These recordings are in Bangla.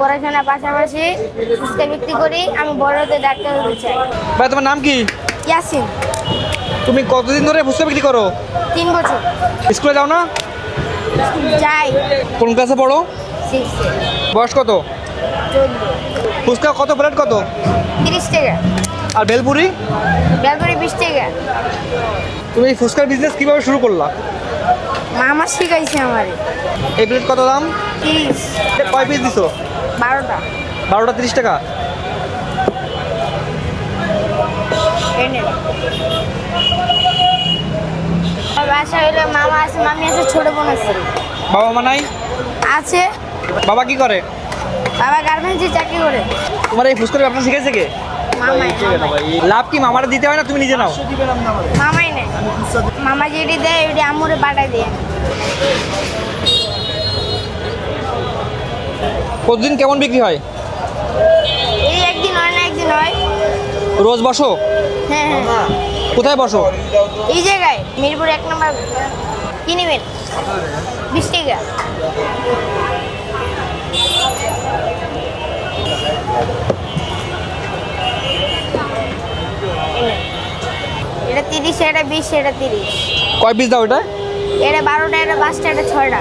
পড়াশোনার পাশাপাশি ফুচকা বিক্রি করি আমি বড়তে ডাক্তার হতে চাই। ভাই তোমার নাম কি? ইয়াসিন। তুমি কতদিন ধরে ফুচকা বিক্রি করো? তিন বছর। স্কুলে যাও না? যাই। কোন ক্লাসে পড়ো? সিক্সে বয়স কত? ফুচকা কত প্লেট কত? তিরিশ টাকা। আর বেলপুরি? বেলগুড়ি বিশ টাকা। তুমি এই ফুচকার বিজনেস কীভাবে শুরু করলা? মামা শিখাইছে আমারে। এই প্লেট কত দাম? তিরিশ। কয় পিস দিছো? বারোটা। বারোটা তিরিশ টাকা? বাসা হইল মামা আছে মামি আছে ছোট বোন আছে। বাবা মা নাই? আছে। বাবা কি করে? বাবা গার্মেন্টসে চাকরি করে। তোমার এই ফুচকার ব্যবসা শিখেছে কে। লাভ কি মামারা দিতে হয় না তুমি নিজে নাও? মামাই নেই মামা যেটি দেয় ওইটি আমুরে পাঠাই দিয়ে। প্রতিদিন কেমন বিক্রি হয়? এই একদিন হয় না একদিন হয়। রোজ বসো? হ্যাঁ হ্যাঁ। কোথায় বসো? এই জায়গায় মিরপুর এক নম্বর কি নেবেন বিশ টাকা। এটা তিরিশ এটা বিশ এটা তিরিশ। কয় পিস দাও এটা? এটা বারোটা এটা পাঁচটা এটা ছয়টা।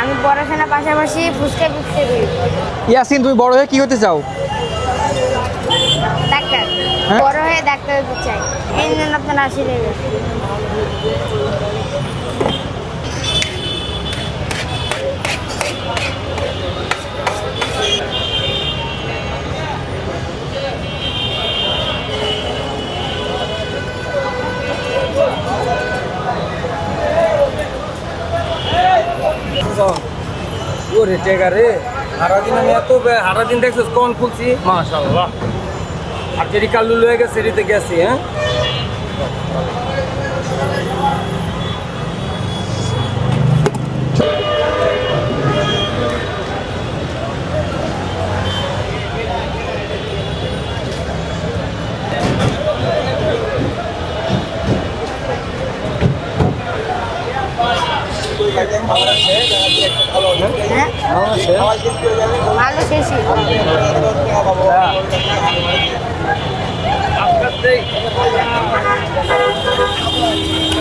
আমি পড়াশোনার পাশাপাশি ফুচকা বিক্রি করি ইয়াসিন তুমি বড় হয়ে কি হতে চাও? বড় হয়ে ডাক্তার হতে চাই। এই জন্য আপনার আশি দেবে ওরে রে সারাদিন আমি এত বে- সারাদিন দেখছিস কোন খুলছি? মাশাল্লাহ আর যেটি কাল্লু লয়ে গেছে সেটিতে গেছি হ্যাঁ? হ্যাঁ? ভালো Thank you.